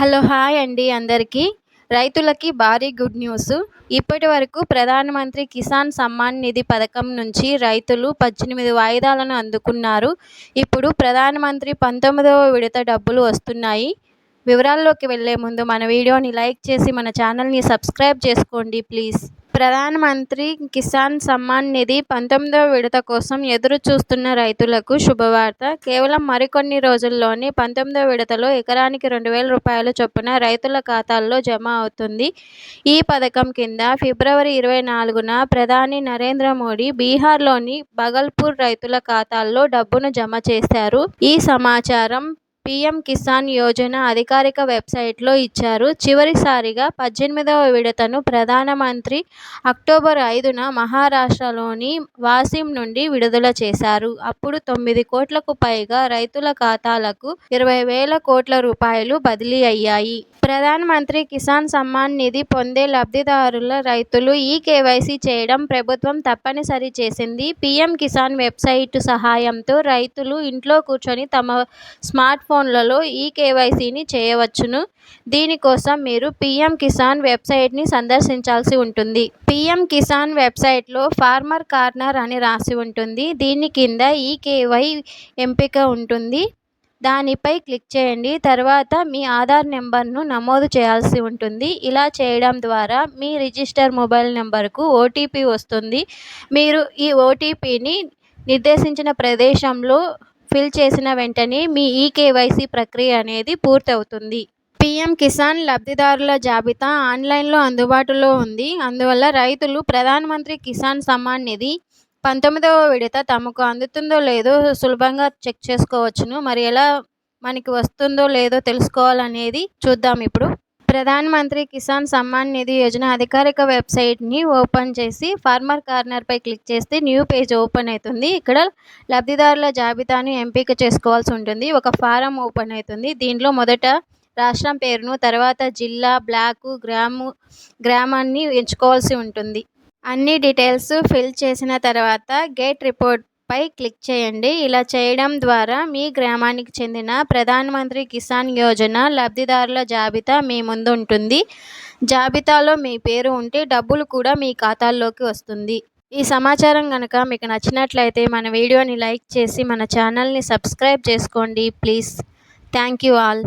Hello hi అండి అందరికీ. రైతులకి భారీ గుడ్ న్యూస్. ఇప్పటి వరకు ప్రధానమంత్రి కిసాన్ సమ్మాన్ నిధి పథకం నుంచి రైతులు పద్దెనిమిది వాయిదాలను అందుకున్నారు. ఇప్పుడు ప్రధానమంత్రి పంతొమ్మిదవ విడత డబ్బులు వస్తున్నాయి. వివరాల్లోకి వెళ్ళే ముందు మన వీడియోని లైక్ చేసి మన ఛానల్ని సబ్స్క్రైబ్ చేసుకోండి ప్లీజ్. ప్రధానమంత్రి కిసాన్ సమ్మాన్ నిధి పంతొమ్మిదవ విడత కోసం ఎదురు చూస్తున్న రైతులకు శుభవార్త. కేవలం మరికొన్ని రోజుల్లోనే పంతొమ్మిదవ విడతలో ఎకరానికి రెండు వేల రూపాయల చొప్పున రైతుల ఖాతాల్లో జమ అవుతుంది. ఈ పథకం కింద ఫిబ్రవరి ఇరవై నాలుగున ప్రధాని నరేంద్ర మోడీ బీహార్లోని బగల్పూర్ రైతుల ఖాతాల్లో డబ్బును జమ చేశారు. ఈ సమాచారం పీఎం కిసాన్ యోజన అధికారిక వెబ్సైట్లో ఇచ్చారు. చివరిసారిగా పద్దెనిమిదవ విడతను ప్రధానమంత్రి అక్టోబర్ ఐదున మహారాష్ట్రలోని వాసిం నుండి విడుదల చేశారు. అప్పుడు తొమ్మిది కోట్లకు పైగా రైతుల ఖాతాలకు ఇరవై వేల కోట్ల రూపాయలు బదిలీ అయ్యాయి. ప్రధానమంత్రి కిసాన్ సమ్మాన్ నిధి పొందే లబ్ధిదారుల రైతులు ఈ కేవైసీ చేయడం ప్రభుత్వం తప్పనిసరి చేసింది. పీఎం కిసాన్ వెబ్సైట్ సహాయంతో రైతులు ఇంట్లో కూర్చొని తమ స్మార్ట్ ఫోన్లలో ఈ కేవైసీని చేయవచ్చును. దీనికోసం మీరు పీఎం కిసాన్ వెబ్సైట్ని సందర్శించాల్సి ఉంటుంది. పీఎం కిసాన్ వెబ్సైట్లో ఫార్మర్ కార్నర్ అని రాసి ఉంటుంది. దీని కింద ఈ కేవై ఎంపిక ఉంటుంది. దానిపై క్లిక్ చేయండి. తర్వాత మీ ఆధార్ నెంబర్ను నమోదు చేయాల్సి ఉంటుంది. ఇలా చేయడం ద్వారా మీ రిజిస్టర్ మొబైల్ నెంబర్కు ఓటీపీ వస్తుంది. మీరు ఈ ఓటీపీని నిర్దేశించిన ప్రదేశంలో ఫిల్ చేసిన వెంటనే మీ ఈకేవైసీ ప్రక్రియ అనేది పూర్తవుతుంది. పీఎం కిసాన్ లబ్ధిదారుల జాబితా ఆన్లైన్లో అందుబాటులో ఉంది. అందువల్ల రైతులు ప్రధానమంత్రి కిసాన్ సమ్మాన్ నిధి పంతొమ్మిదవ విడత తమకు అందుతుందో లేదో సులభంగా చెక్ చేసుకోవచ్చును. మరి ఎలా మనకి వస్తుందో లేదో తెలుసుకోవాలనేది చూద్దాం ఇప్పుడు. ప్రధానమంత్రి కిసాన్ సమ్మాన్ నిధి యోజన అధికారిక వెబ్సైట్ని ఓపెన్ చేసి ఫార్మర్ కార్నర్పై క్లిక్ చేస్తే న్యూ పేజ్ ఓపెన్ అవుతుంది. ఇక్కడ లబ్ధిదారుల జాబితాను ఎంపిక చేసుకోవాల్సి ఉంటుంది. ఒక ఫారం ఓపెన్ అవుతుంది. దీనిలో మొదట రాష్ట్రం పేరును తర్వాత జిల్లా బ్లాకు గ్రాము గ్రామాన్ని ఎంచుకోవాల్సి ఉంటుంది. అన్ని డీటెయిల్స్ ఫిల్ చేసిన తర్వాత గేట్ రిపోర్ట్ పై క్లిక్ చేయండి. ఇలా చేయడం ద్వారా మీ గ్రామానికి చెందిన ప్రధానమంత్రి కిసాన్ యోజన లబ్ధిదారుల జాబితా మీ ముందు ఉంటుంది. జాబితాలో మీ పేరు ఉంటే డబ్బులు కూడా మీ ఖాతాల్లోకి వస్తుంది. ఈ సమాచారం కనుక మీకు నచ్చినట్లయితే మన వీడియోని లైక్ చేసి మన ఛానల్ని సబ్స్క్రైబ్ చేసుకోండి. ప్లీజ్. Thank you all.